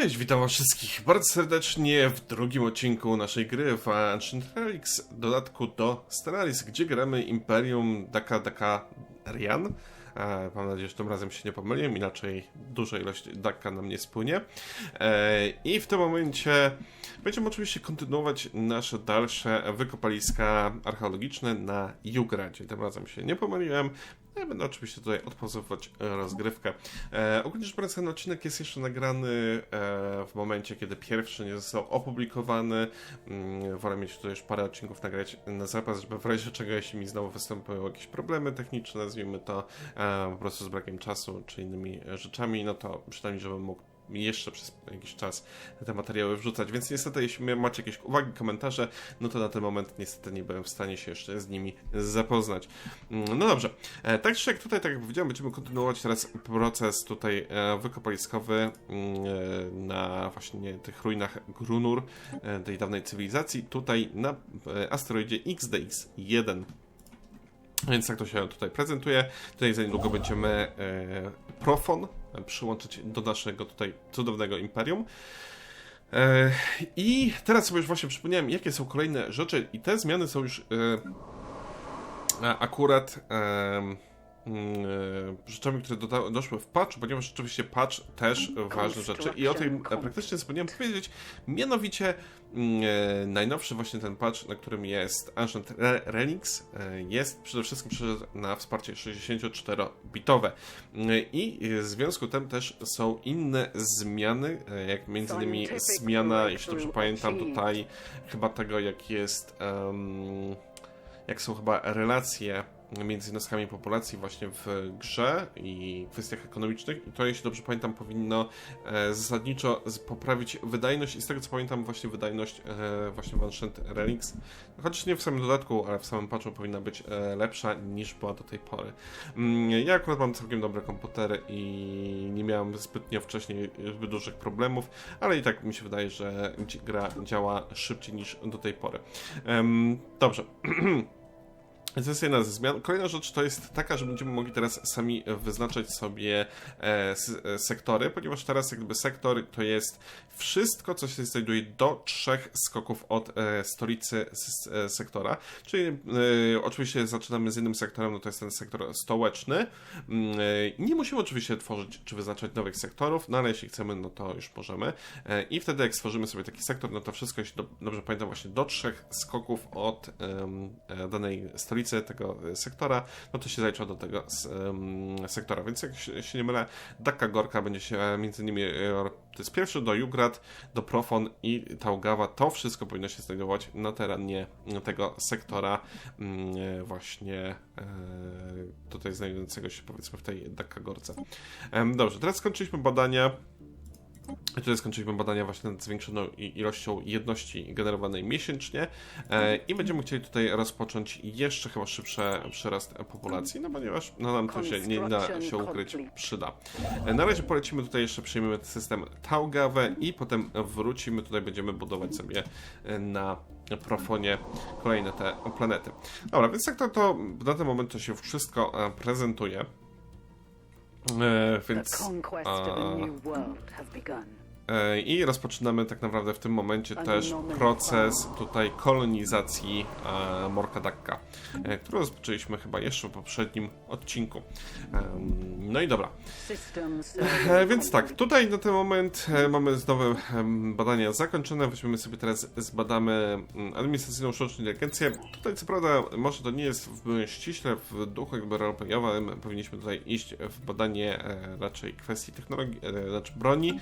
Cześć, witam was wszystkich bardzo serdecznie w drugim odcinku naszej gry w Ancient Relics, dodatku do Stellaris, gdzie gramy Imperium Daka Daka Rian. E, Mam nadzieję, że tym razem się nie pomyliłem, inaczej duża ilość Daka nam nie spłynie. E, I w tym momencie będziemy oczywiście kontynuować nasze dalsze wykopaliska archeologiczne na Jugradzie. Tym razem się nie pomyliłem. Ja będę oczywiście tutaj odpauzować e, rozgrywkę. E, ogólnie rzecz biorąc, ten odcinek jest jeszcze nagrany e, w momencie, kiedy pierwszy nie został opublikowany. Mm, wolę mieć tutaj już parę odcinków nagrać na zapas, żeby w razie czego, jeśli mi znowu występują jakieś problemy techniczne, nazwijmy to e, po prostu z brakiem czasu czy innymi rzeczami, no to przynajmniej, żebym mógł jeszcze przez jakiś czas te materiały wrzucać, więc niestety jeśli macie jakieś uwagi, komentarze, no to na ten moment niestety nie byłem w stanie się jeszcze z nimi zapoznać. Mm, No dobrze, E, tak czy jak tutaj, tak jak powiedziałem, będziemy kontynuować teraz proces tutaj e, wykopaliskowy mm, e, na właśnie tych ruinach Grunur, tej dawnej cywilizacji, tutaj na asteroidzie XDX-1. Więc tak to się tutaj prezentuje. Tutaj za niedługo będziemy Profon przyłączyć do naszego tutaj cudownego imperium. E, I teraz sobie już właśnie przypomniałem, jakie są kolejne rzeczy, i te zmiany są już e, akurat rzeczami, które doszły w patchu, ponieważ rzeczywiście patch też ważne rzeczy. I o tym e, praktycznie zapomniałem powiedzieć, mianowicie mm, e, najnowszy właśnie ten patch, na którym jest Ancient Re- Relics, e, jest przede wszystkim przeszedł na wsparcie 64-bitowe Mm, i w związku z tym też są inne zmiany, e, jak między innymi zmiana, jeśli dobrze pamiętam tutaj, chyba tego jak jest em, jak są chyba relacje między jednostkami populacji właśnie w grze i kwestiach ekonomicznych i to, jeśli dobrze pamiętam, powinno e, zasadniczo poprawić wydajność i z tego co pamiętam właśnie wydajność e, właśnie w Ancient Relics, chociaż nie w samym dodatku, ale w samym patchu powinna być e, lepsza niż była do tej pory. Mm, ja akurat mam całkiem dobre komputery i nie miałem zbytnio wcześniej zbyt dużych problemów, ale i tak mi się wydaje, że gra działa szybciej niż do tej pory. Dobrze. To ze zmian. Kolejna rzecz to jest taka, że będziemy mogli teraz sami wyznaczać sobie e, e, sektory, ponieważ teraz jakby sektor to jest wszystko, co się znajduje do trzech skoków od e, stolicy sektora. Czyli oczywiście zaczynamy z jednym sektorem, no to jest ten sektor stołeczny. Mm, Nie musimy oczywiście tworzyć czy wyznaczać nowych sektorów, no ale jeśli chcemy, no to już możemy. I wtedy jak stworzymy sobie taki sektor, no to wszystko, jeśli do, dobrze pamiętam, właśnie do trzech skoków od danej stolicy tego e, sektora, no to się zalicza do tego sektora. Więc jak się, nie mylę, Daka Gorka będzie się e, między innymi, e, to jest pierwszy do Jugrad, do Profon i Taugawa, to wszystko powinno się znajdować na terenie tego sektora mm, e, właśnie tutaj znajdującego się powiedzmy w tej Daka Gorce. Em, Dobrze, teraz skończyliśmy badania Tutaj skończyliśmy badania właśnie nad zwiększoną ilością jedności generowanej miesięcznie e, i będziemy chcieli tutaj rozpocząć jeszcze chyba szybszy przyrast populacji, no ponieważ no, nam to się nie da się ukryć, przyda. E, na razie polecimy tutaj jeszcze, przyjmiemy system Taugawę i potem wrócimy, tutaj będziemy budować sobie e, na profonie kolejne te planety. Dobra, więc tak to, to na ten moment to się wszystko prezentuje. E, The conquest a, of a uh, new world has begun. E, I rozpoczynamy tak naprawdę w tym momencie też proces tutaj kolonizacji e, Morkadakka, e, który rozpoczęliśmy chyba jeszcze w poprzednim odcinku. No i dobra. Więc tak, tutaj na ten moment mamy znowu badania zakończone. Weźmiemy sobie teraz, zbadamy mm, administracyjną sztuczną inteligencję. Tutaj co prawda może to nie jest w, ściśle w duchu jakby roleplayowym, powinniśmy tutaj iść w badanie raczej kwestii technologii, znaczy broni,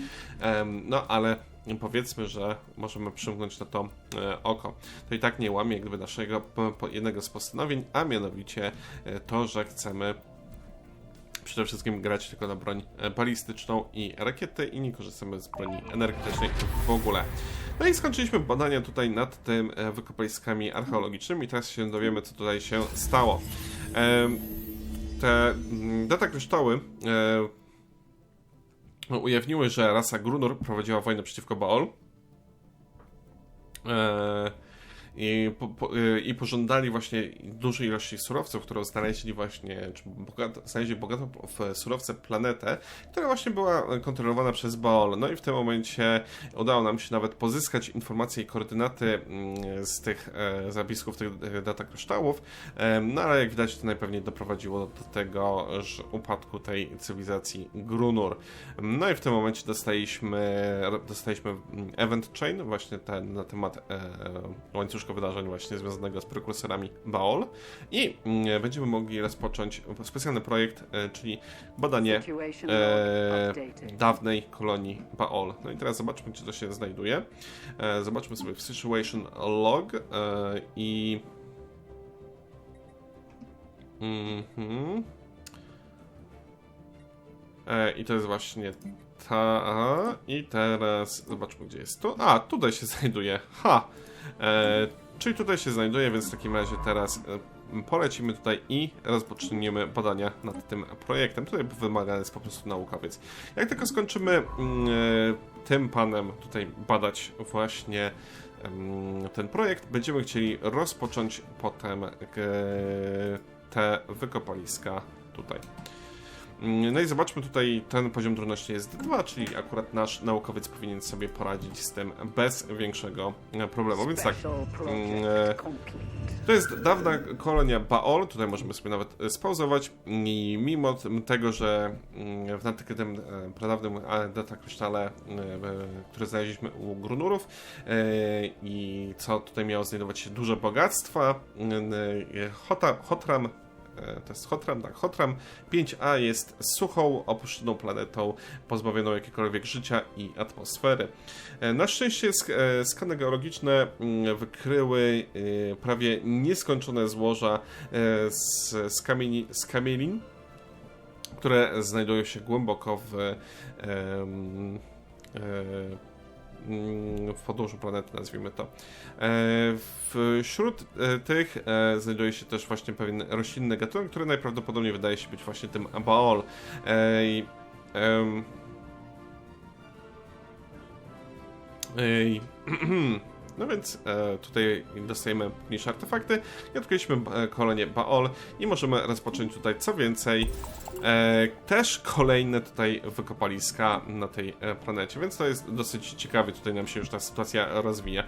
no ale powiedzmy, że możemy przymknąć na to e, oko. To i tak nie łamie jakby naszego jednego z postanowień, a mianowicie e, to, że chcemy przede wszystkim grać tylko na broń e, balistyczną i rakiety i nie korzystamy z broni energetycznej w ogóle. No i skończyliśmy badania tutaj nad tym wykopaliskami archeologicznymi. Teraz się dowiemy, co tutaj się stało. Te mm, data kryształy ujawniły, że rasa Grunur prowadziła wojnę przeciwko Baol. E, i, po, po, y, i pożądali właśnie dużej ilości surowców, którą znaleźli właśnie, czy bogato, znaleźli bogatą w surowce planetę, która właśnie była kontrolowana przez Baol. No i w tym momencie udało nam się nawet pozyskać informacje i koordynaty mm, z tych e, zapisków, tych e, data kryształów, no ale jak widać to najpewniej doprowadziło do tego, że upadku tej cywilizacji Grunur. No i w tym momencie dostaliśmy, dostaliśmy mm, Event Chain, właśnie ten na temat e, łańcuszka wydarzeń właśnie związanego z prekursorami Baol i mm, będziemy mogli rozpocząć specjalny projekt, e, czyli badanie e, dawnej kolonii Baol. No i teraz zobaczmy, gdzie to się znajduje. E, zobaczmy sobie w Situation Log e, i... Mhm. E, I to jest właśnie ta. I teraz zobaczmy, gdzie jest to. A, tutaj się znajduje. Ha! E, czyli tutaj się znajduje, więc w takim razie teraz e, polecimy tutaj i rozpoczniemy badania nad tym projektem. Tutaj wymagany jest po prostu naukowiec. Jak tylko skończymy mm, e, tym panem tutaj badać właśnie ten projekt, będziemy chcieli rozpocząć potem e, te wykopaliska tutaj. Mm, No i zobaczmy tutaj, ten poziom trudności jest 2, czyli akurat nasz naukowiec powinien sobie poradzić z tym bez większego e, problemu. Więc tak, mm, e, to jest dawna kolonia Baol, tutaj możemy sobie nawet e, spauzować. I mimo tego, że mm, w tym pradawnym e, data krysztale, e, e, które znaleźliśmy u Grunurów i co tutaj miało znajdować się? Duże bogactwa, Hotram to jest Hotram, tak, Hotram 5A jest suchą, opuszczoną planetą, pozbawioną jakiegokolwiek życia i atmosfery. E, Na szczęście e, skany geologiczne mm, wykryły e, prawie nieskończone złoża e, z, z, kamieni, z kamielin, które znajdują się głęboko w, e, w podłożu planety, nazwijmy to. E, Wśród e, tych e, znajduje się też właśnie pewien roślinny gatunek, który najprawdopodobniej wydaje się być właśnie tym Baol. E, i, Ej. No więc e, tutaj dostajemy mniejsze artefakty. I odkryliśmy e, kolonię Baol i możemy rozpocząć tutaj co więcej e, też kolejne tutaj wykopaliska na tej e, planecie, więc to jest dosyć ciekawie, tutaj nam się już ta sytuacja rozwija.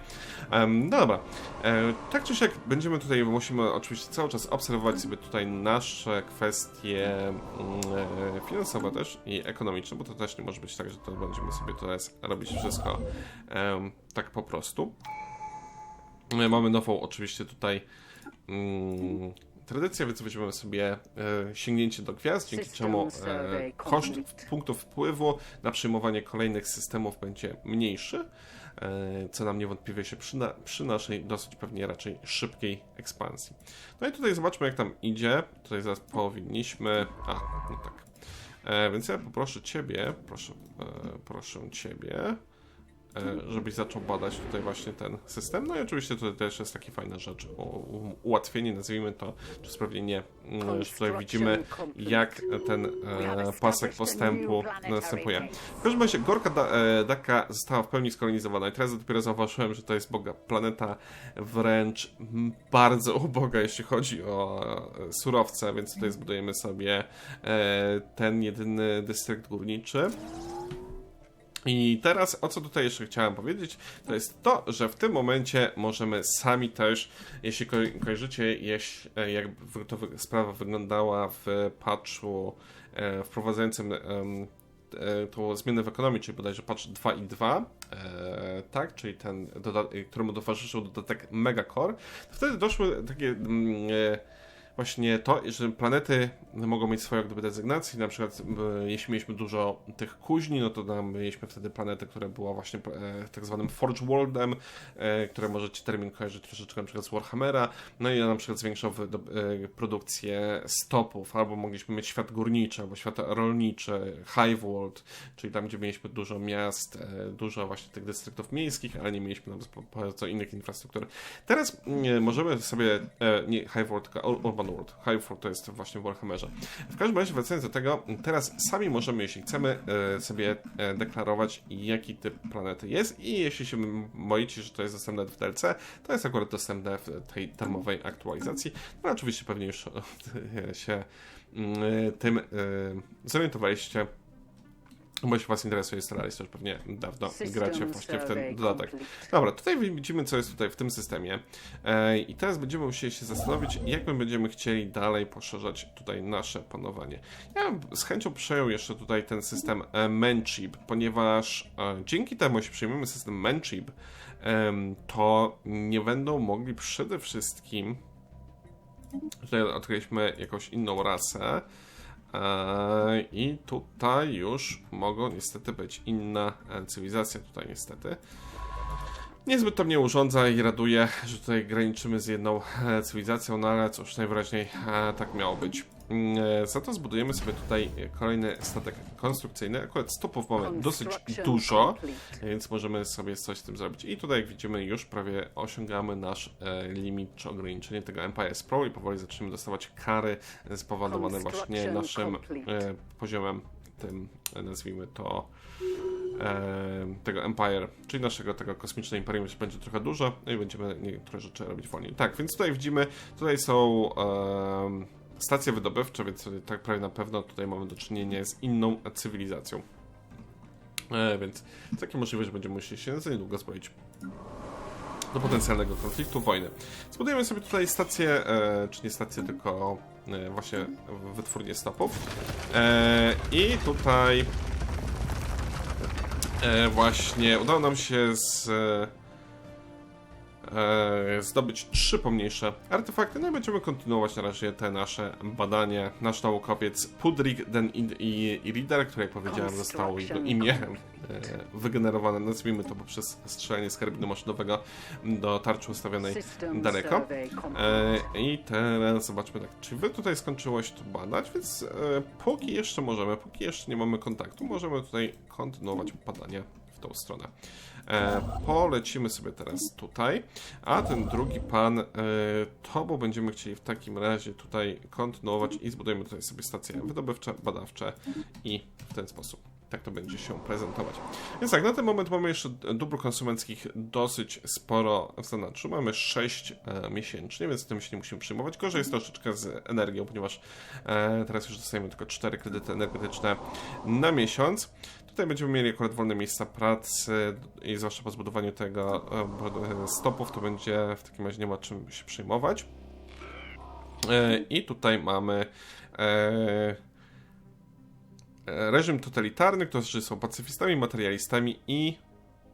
Em, no dobra, e, tak czy siak będziemy tutaj, musimy oczywiście cały czas obserwować sobie tutaj nasze kwestie mm, e, finansowe też i ekonomiczne, bo to też nie może być tak, że to będziemy sobie teraz robić wszystko. Em, tak po prostu. E, Mamy nową oczywiście tutaj mm, tradycję, więc weźmiemy sobie e, sięgnięcie do gwiazd, dzięki czemu e, koszt punktów wpływu na przyjmowanie kolejnych systemów będzie mniejszy, e, co nam niewątpliwie się przyda przy naszej dosyć pewnie raczej szybkiej ekspansji. No i tutaj zobaczmy jak tam idzie. Tutaj zaraz powinniśmy... A, no tak. E, więc ja poproszę Ciebie, proszę, e, proszę Ciebie, żebyś zaczął badać tutaj właśnie ten system. No i oczywiście tutaj też jest taka fajna rzecz, ułatwienie, nazwijmy to, czy sprawiedliwie, mm, że tutaj widzimy jak ten e, pasek postępu następuje. W każdym razie Gorka e, Daka została w pełni skolonizowana i teraz dopiero zauważyłem, że to jest boga, planeta wręcz bardzo uboga, jeśli chodzi o e, surowce, więc tutaj zbudujemy sobie e, ten jedyny dystrykt górniczy. I teraz o co tutaj jeszcze chciałem powiedzieć, to jest to, że w tym momencie możemy sami też, jeśli ko kojarzycie, jeś, e, jak to sprawa wyglądała w patchu e, wprowadzającym e, tą zmianę w ekonomii, czyli bodajże patch 2 i 2, e, tak, czyli ten, któremu towarzyszył dodatek Megacore, to wtedy doszły takie mm, e, właśnie to, że planety mogą mieć swoje gdyby dezygnacje, na przykład e, jeśli mieliśmy dużo tych kuźni, no to tam mieliśmy wtedy planetę, która była właśnie e, tak zwanym Forge Worldem, e, które możecie termin kojarzyć troszeczkę na przykład z Warhammera, no i na przykład zwiększał wydob- e, produkcję stopów, albo mogliśmy mieć świat górniczy, albo świat rolniczy, Hive World, czyli tam, gdzie mieliśmy dużo miast, e, dużo właśnie tych dystryktów miejskich, ale nie mieliśmy nam bardzo innych infrastruktur. Teraz mm, możemy sobie, e, nie Hive World, tylko Ur- Urban World. High World to jest właśnie w Warhammerze. W każdym razie, wracając do tego, teraz sami możemy, jeśli chcemy, e, sobie e, deklarować, jaki typ planety jest i jeśli się boicie, że to jest dostępne w DLC, to jest akurat dostępne w tej termowej aktualizacji. No oczywiście pewnie już e, się mm, tym zorientowaliście. Bo jeśli Was interesuje Stellaris, to już pewnie dawno gracie System właśnie w ten dodatek. Dobra, tutaj widzimy, co jest tutaj w tym systemie. E, I teraz będziemy musieli się zastanowić, jak my będziemy chcieli dalej poszerzać tutaj nasze panowanie. Ja bym z chęcią przejął jeszcze tutaj ten system e, Manchip, ponieważ e, dzięki temu, jeśli przyjmiemy system Manchip, to nie będą mogli przede wszystkim Tutaj odkryliśmy jakąś inną rasę. E, I tutaj już mogą niestety być inna e, cywilizacja, tutaj niestety. Niezbyt to mnie urządza i raduje, że tutaj graniczymy z jedną e, cywilizacją, no ale cóż, najwyraźniej e, tak miało być. Mm, e, Za to zbudujemy sobie tutaj kolejny statek konstrukcyjny. Akurat stopów mamy dosyć dużo, więc możemy sobie coś z tym zrobić. I tutaj, jak widzimy, już prawie osiągamy nasz e, limit czy ograniczenie tego Empire Pro i powoli zaczniemy dostawać kary spowodowane właśnie naszym e, poziomem tym, nazwijmy to tego Empire, czyli naszego tego kosmicznego imperium już będzie trochę dużo no i będziemy niektóre rzeczy robić wolniej. Tak, więc tutaj widzimy, tutaj są stacje wydobywcze, więc tak prawie na pewno tutaj mamy do czynienia z inną cywilizacją. E, więc takie możliwe, że będziemy musieli się za niedługo zbroić do potencjalnego konfliktu, wojny. Zbudujemy sobie tutaj stację, e, czy nie stację, tylko e, właśnie wytwórnię stopów. E, I tutaj e, właśnie udało nam się z, e, zdobyć trzy pomniejsze artefakty, no i będziemy kontynuować na razie te nasze badania. Nasz naukowiec Pudrik, Den i, i, i Reader, który jak powiedziałem zostało jego imię e, wygenerowane, nazwijmy to poprzez strzelanie z karabinu maszynowego do tarczy ustawionej daleko. E, I teraz zobaczmy tak, czy wy tutaj skończyłeś to badać, więc e, póki jeszcze możemy, póki jeszcze nie mamy kontaktu, możemy tutaj kontynuować badania w tą stronę. E, polecimy sobie teraz tutaj, a ten drugi pan, e, to bo będziemy chcieli w takim razie tutaj kontynuować i zbudujemy tutaj sobie stacje wydobywcze, badawcze i w ten sposób. Tak to będzie się prezentować. Więc tak, na ten moment mamy jeszcze dóbr konsumenckich dosyć sporo w zanadrzu. Mamy 6 e, miesięcznie, więc tym się nie musimy przyjmować. Gorzej jest troszeczkę z energią, ponieważ e, teraz już dostajemy tylko 4 kredyty energetyczne na miesiąc. Tutaj będziemy mieli akurat wolne miejsca pracy i zwłaszcza po zbudowaniu tego e, stopów, to będzie w takim razie nie ma czym się przejmować. E, I tutaj mamy e, reżim totalitarny, którzy są pacyfistami, materialistami i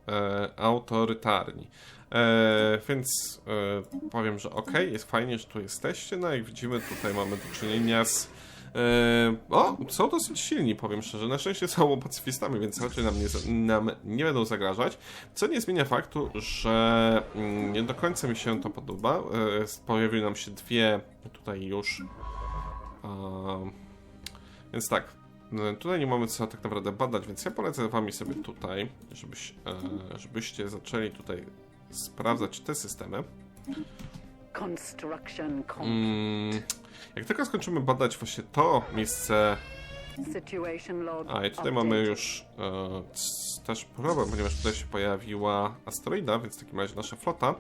e, autorytarni. E, więc e, powiem, że ok, jest fajnie, że tu jesteście. No jak widzimy, tutaj mamy do czynienia z. E, o, są dosyć silni, powiem szczerze. Na szczęście są pacyfistami, więc raczej nam nie, nam nie będą zagrażać. Co nie zmienia faktu, że mm, nie do końca mi się to podoba. E, pojawiły nam się dwie tutaj już. E, więc tak, no, tutaj nie mamy co tak naprawdę badać, więc ja polecę wami sobie tutaj, żebyś, e, żebyście zaczęli tutaj sprawdzać te systemy. Mm, jak tylko skończymy badać właśnie to miejsce, a i tutaj mamy już e, też problem, ponieważ tutaj się pojawiła asteroida, więc w takim razie nasza flota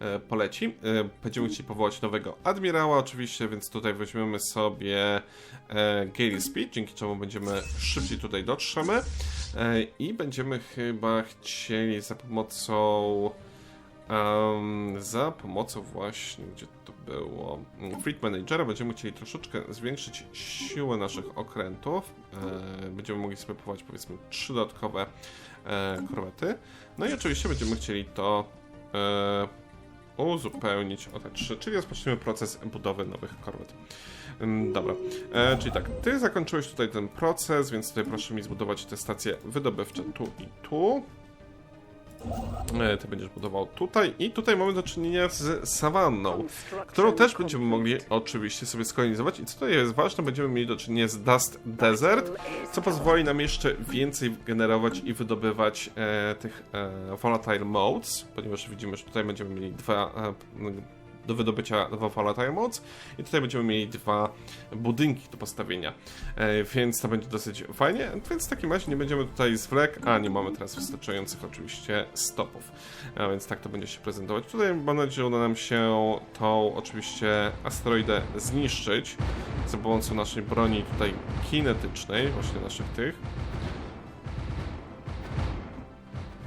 e, poleci. E, będziemy chcieli powołać nowego admirała oczywiście, więc tutaj weźmiemy sobie e, Gale Speed, dzięki czemu będziemy szybciej tutaj dotrzemy e, i będziemy chyba chcieli za pomocą em, za pomocą właśnie, gdzie to było, Fleet Managera będziemy chcieli troszeczkę zwiększyć siłę naszych okrętów. E, będziemy mogli sobie powołać powiedzmy trzy dodatkowe e, korwety. No i oczywiście będziemy chcieli to e, uzupełnić o te trzy, czyli rozpoczniemy proces budowy nowych korwet. Dobra, e, czyli tak, ty zakończyłeś tutaj ten proces, więc tutaj proszę mi zbudować te stacje wydobywcze tu i tu. E, Ty będziesz budował tutaj. I tutaj mamy do czynienia z sawanną, którą też będziemy mogli oczywiście sobie skolonizować. I co tutaj jest ważne, będziemy mieli do czynienia z Dust Desert, co pozwoli nam jeszcze więcej generować i wydobywać e, tych e, volatile modes, ponieważ widzimy, że tutaj będziemy mieli dwa, e, do wydobycia dwa Volatile Mods i tutaj będziemy mieli dwa budynki do postawienia, e, więc to będzie dosyć fajnie, więc w takim razie nie będziemy tutaj zwlek, a nie mamy teraz wystarczających oczywiście stopów, a więc tak to będzie się prezentować. Tutaj mam nadzieję, że uda nam się tą oczywiście asteroidę zniszczyć za pomocą naszej broni tutaj kinetycznej, właśnie naszych tych.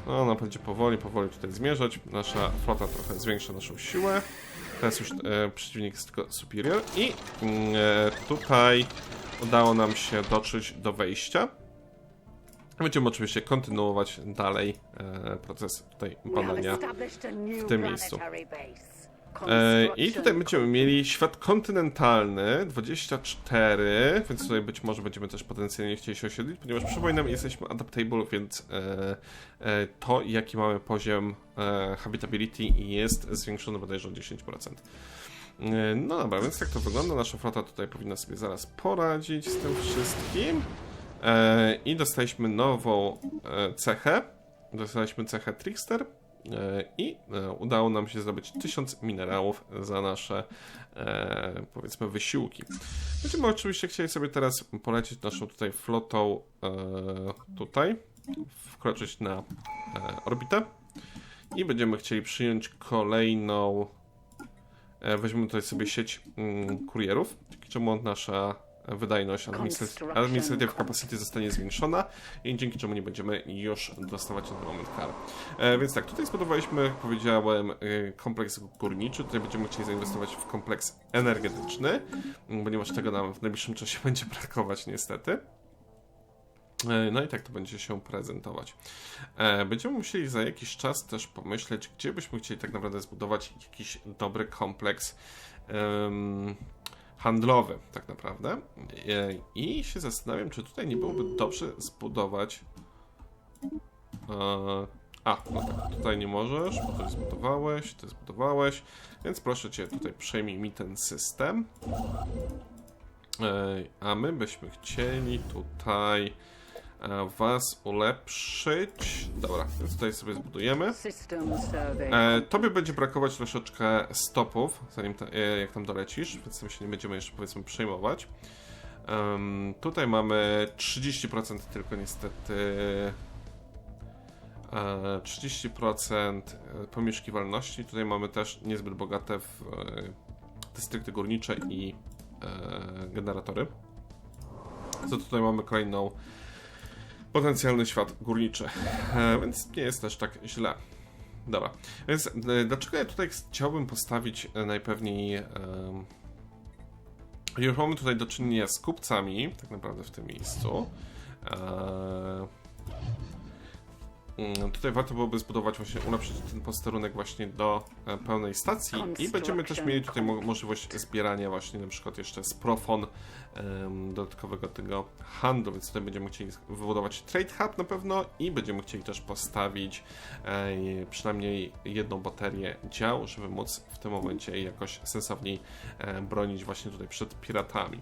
No, ona będzie powoli, powoli tutaj zmierzać. Nasza flota trochę zwiększa naszą siłę. Teraz już e, przeciwnik jest tylko superior. I mm, e, tutaj udało nam się dotrzeć do wejścia. Będziemy oczywiście kontynuować dalej e, proces tutaj badania. w tym miejscu. E, I tutaj będziemy mieli świat kontynentalny 24, więc tutaj być może będziemy też potencjalnie chcieli się osiedlić, ponieważ przypominam, jesteśmy adaptable, więc e, e, to jaki mamy poziom habitability jest zwiększony bodajże o 10%. E, No dobra, więc tak to wygląda. Nasza flota tutaj powinna sobie zaraz poradzić z tym wszystkim. I dostaliśmy nową cechę. Dostaliśmy cechę Trickster. E, I e, udało nam się zdobyć 1000 minerałów za nasze, e, powiedzmy, wysiłki. Będziemy oczywiście chcieli sobie teraz polecieć naszą tutaj flotą tutaj, wkroczyć na orbitę i będziemy chcieli przyjąć kolejną, weźmiemy tutaj sobie sieć mm, kurierów, dzięki czemu nasza wydajność administrative, capacity zostanie zwiększona i dzięki czemu nie będziemy już dostawać na ten moment kar. E, więc tak, tutaj zbudowaliśmy, jak powiedziałem, y, kompleks górniczy. Tutaj będziemy chcieli zainwestować w kompleks energetyczny, ponieważ tego nam w najbliższym czasie będzie brakować niestety. E, No i tak to będzie się prezentować. E, Będziemy musieli za jakiś czas też pomyśleć, gdzie byśmy chcieli tak naprawdę zbudować jakiś dobry kompleks em, handlowy, tak naprawdę. E, I się zastanawiam, czy tutaj nie byłoby dobrze zbudować. E, a, no tak, tutaj nie możesz, bo to zbudowałeś, ty zbudowałeś, więc proszę cię, tutaj przejmij mi ten system. E, A my byśmy chcieli tutaj was ulepszyć. Dobra, więc tutaj sobie zbudujemy. E, tobie będzie brakować troszeczkę stopów, zanim ta, e, jak tam dolecisz, więc tym się nie będziemy jeszcze powiedzmy przejmować. Tutaj mamy 30% tylko niestety. E, 30% pomieszkiwalności. Tutaj mamy też niezbyt bogate w e, dystrykty górnicze i e, generatory. Co tutaj mamy kolejną potencjalny świat górniczy, e, więc nie jest też tak źle. Dobra, więc e, dlaczego ja tutaj chciałbym postawić e, najpewniej. Już mamy tutaj do czynienia z kupcami, tak naprawdę w tym miejscu. Mm, Tutaj warto byłoby zbudować właśnie, ulepszyć ten posterunek właśnie do e, pełnej stacji i będziemy też mieli tutaj mo możliwość zbierania właśnie na przykład jeszcze z profon em, dodatkowego tego handlu, więc tutaj będziemy chcieli wybudować trade hub na pewno i będziemy chcieli też postawić e, przynajmniej jedną baterię dział, żeby móc w tym momencie jakoś sensowniej e, bronić właśnie tutaj przed piratami.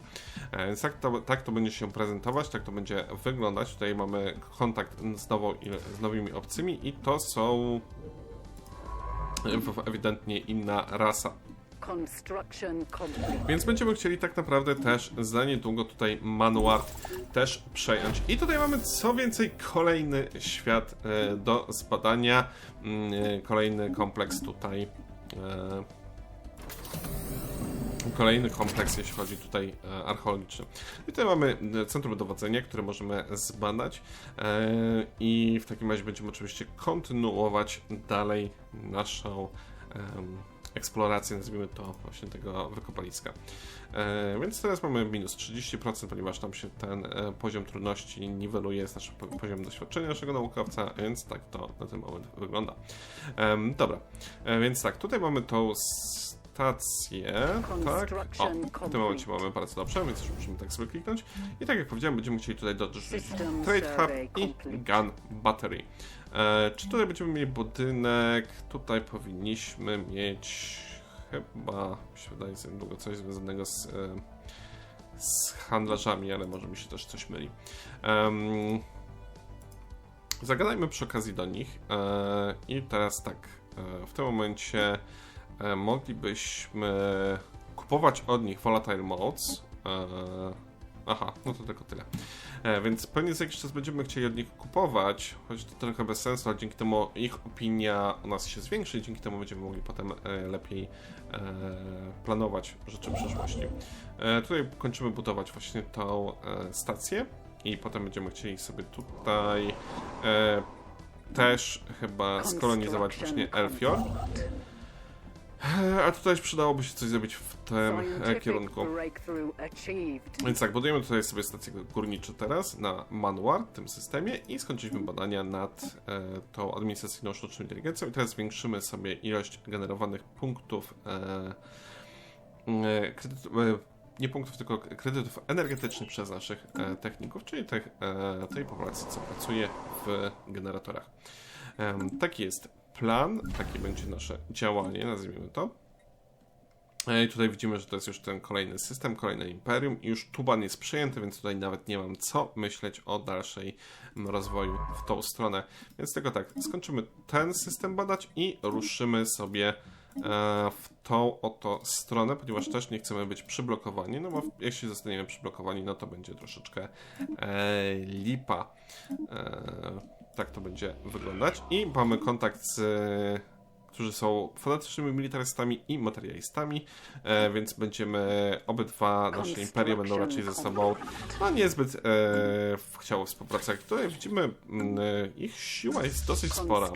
E, więc tak to, tak to będzie się prezentować, tak to będzie wyglądać. Tutaj mamy kontakt z, nową, z obcymi i to są e, ewidentnie inna rasa. Więc będziemy chcieli tak naprawdę też za niedługo tutaj Manuart też przejąć. I tutaj mamy co więcej kolejny świat e, do zbadania. Mm, e, Kolejny kompleks tutaj. Kolejny kompleks, jeśli chodzi tutaj e, archeologiczny. I tutaj mamy e, centrum dowodzenia, które możemy zbadać. e, I w takim razie będziemy oczywiście kontynuować dalej naszą eksplorację, nazwijmy to właśnie tego wykopaliska. Więc teraz mamy minus 30%, ponieważ tam się ten poziom trudności niweluje z naszym po- poziomem doświadczenia naszego naukowca, więc tak to na ten moment wygląda. Dobra, więc tak, tutaj mamy tą stację, tak? O, w tym momencie mamy bardzo dobrze, więc już możemy tak sobie kliknąć. I tak jak powiedziałem, będziemy chcieli tutaj System Trade Hub i. Gun Battery. E, czy tutaj będziemy mieli budynek? Tutaj powinniśmy mieć chyba, mi się wydaje, że niedługo coś związanego z, e, z handlarzami, ale może mi się też coś myli. Em, zagadajmy przy okazji do nich. E, I teraz tak, e, w tym momencie moglibyśmy kupować od nich volatile modes. E, aha, no to tylko tyle. E, więc pewnie za jakiś czas będziemy chcieli od nich kupować, choć to trochę bez sensu, ale dzięki temu ich opinia o nas się zwiększy i dzięki temu będziemy mogli potem e, lepiej e, planować rzeczy w przyszłości. E, tutaj kończymy budować właśnie tą e, stację i potem będziemy chcieli sobie tutaj e, też chyba skolonizować właśnie Elfior. E, A tutaj przydałoby się coś zrobić w tym e, kierunku. Więc tak, budujemy tutaj sobie stacje górnicze teraz na Manuar, w tym systemie i skończyliśmy badania nad e, tą administracyjną sztuczną inteligencją i teraz zwiększymy sobie ilość generowanych punktów e, e, kredyt, e, nie punktów, tylko kredytów energetycznych przez naszych e, techników, czyli tych, tej populacji, co pracuje w generatorach. Em, taki jest plan, takie będzie nasze działanie, nazwijmy to. E, I tutaj widzimy, że to jest już ten kolejny system, kolejne imperium i już Tuban jest przyjęty, więc tutaj nawet nie mam co myśleć o dalszej mm, rozwoju w tą stronę. Więc tego tak, skończymy ten system badać i ruszymy sobie e, w tą oto stronę, ponieważ też nie chcemy być przyblokowani, no bo jeśli zostaniemy przyblokowani, no to będzie troszeczkę e, lipa. E, tak to będzie wyglądać. I mamy kontakt z którzy są fanatycznymi militarystami i materialistami, e, więc będziemy obydwa nasze imperia będą raczej ze sobą no, niezbyt e, chciały współpracować. Tutaj widzimy mm, e, ich siła jest dosyć spora.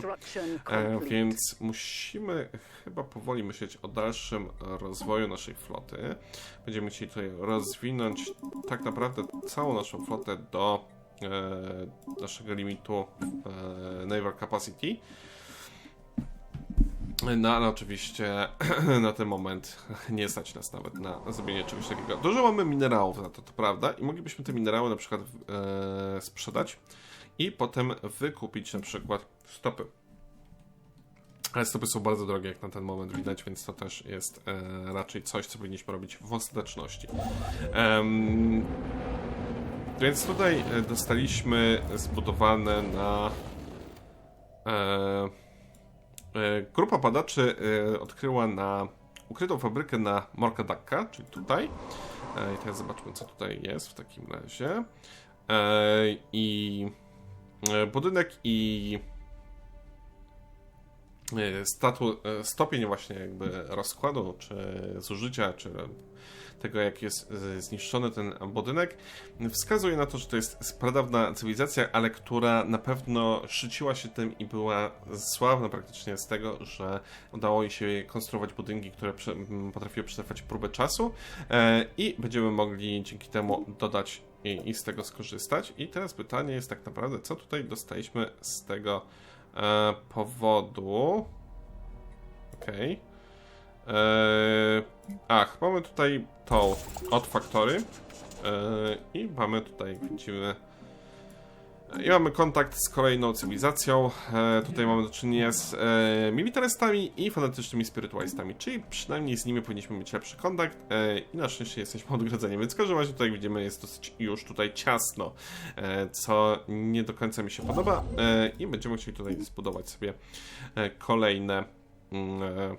E, więc musimy chyba powoli myśleć o dalszym rozwoju naszej floty. Będziemy chcieli tutaj rozwinąć tak naprawdę całą naszą flotę do naszego limitu e, Naval Capacity. No ale oczywiście na ten moment nie stać nas nawet na zrobienie czegoś takiego. Dużo mamy minerałów na to, to prawda, i moglibyśmy te minerały na przykład e, sprzedać i potem wykupić na przykład stopy. Ale stopy są bardzo drogie, jak na ten moment widać, więc to też jest e, raczej coś, co powinniśmy robić w ostateczności. Em, więc tutaj e, dostaliśmy zbudowane na. E, e, grupa badaczy odkryła na ukrytą fabrykę na Morkadakka, czyli tutaj. I teraz zobaczmy, co tutaj jest w takim razie. I budynek i statu, stopień właśnie jakby rozkładu, czy zużycia, czy tego, jak jest e, zniszczony ten budynek, wskazuje na to, że to jest pradawna cywilizacja, ale która na pewno szczyciła się tym i była sławna praktycznie z tego, że udało jej się konstruować budynki, które potrafiły przetrwać próbę czasu e, i będziemy mogli dzięki temu dodać i, i z tego skorzystać. I teraz pytanie jest tak naprawdę, co tutaj dostaliśmy z tego e, powodu. Okej. Eee, ach, mamy tutaj tą od Factory eee, i mamy tutaj, widzimy i mamy kontakt z kolejną cywilizacją. E, tutaj mamy do czynienia z e, militarystami i fanatycznymi spirytualistami, czyli przynajmniej z nimi powinniśmy mieć lepszy kontakt e, i na szczęście jesteśmy odgrodzeni. Więc w każdym razie tutaj widzimy, jest dosyć już tutaj ciasno, e, co nie do końca mi się podoba e, i będziemy chcieli tutaj zbudować sobie e, kolejne mm, e,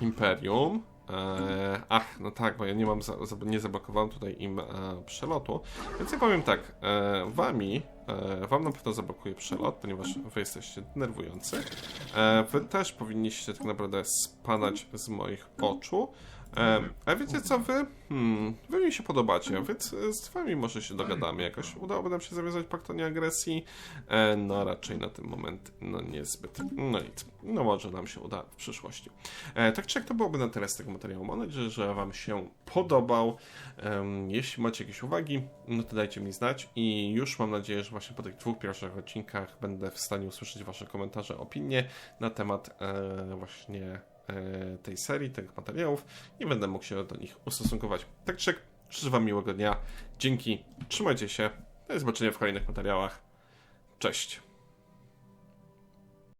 imperium. E, ach, no tak, bo ja nie mam, za, nie zablokowałem tutaj im e, przelotu, więc ja powiem tak, e, wami, e, wam na pewno zablokuję przelot, ponieważ wy jesteście denerwujący. E, wy też powinniście tak naprawdę spadać z moich oczu. A wiecie co, wy? Hmm, wy mi się podobacie, więc e, z wami może się dogadamy jakoś. Udałoby nam się zawiązać pakt o nieagresji? E, no raczej na ten moment, no niezbyt. No nic, no może nam się uda w przyszłości. E, tak czy jak to byłoby na tyle z tego materiału. Mam nadzieję, że wam się podobał. Jeśli macie jakieś uwagi, no to dajcie mi znać i już mam nadzieję, że właśnie po tych dwóch pierwszych odcinkach będę w stanie usłyszeć wasze komentarze, opinie na temat właśnie tej serii, tych materiałów i będę mógł się do nich ustosunkować. Tak czy życzę wam miłego dnia. Dzięki, trzymajcie się. Do zobaczenia w kolejnych materiałach. Cześć.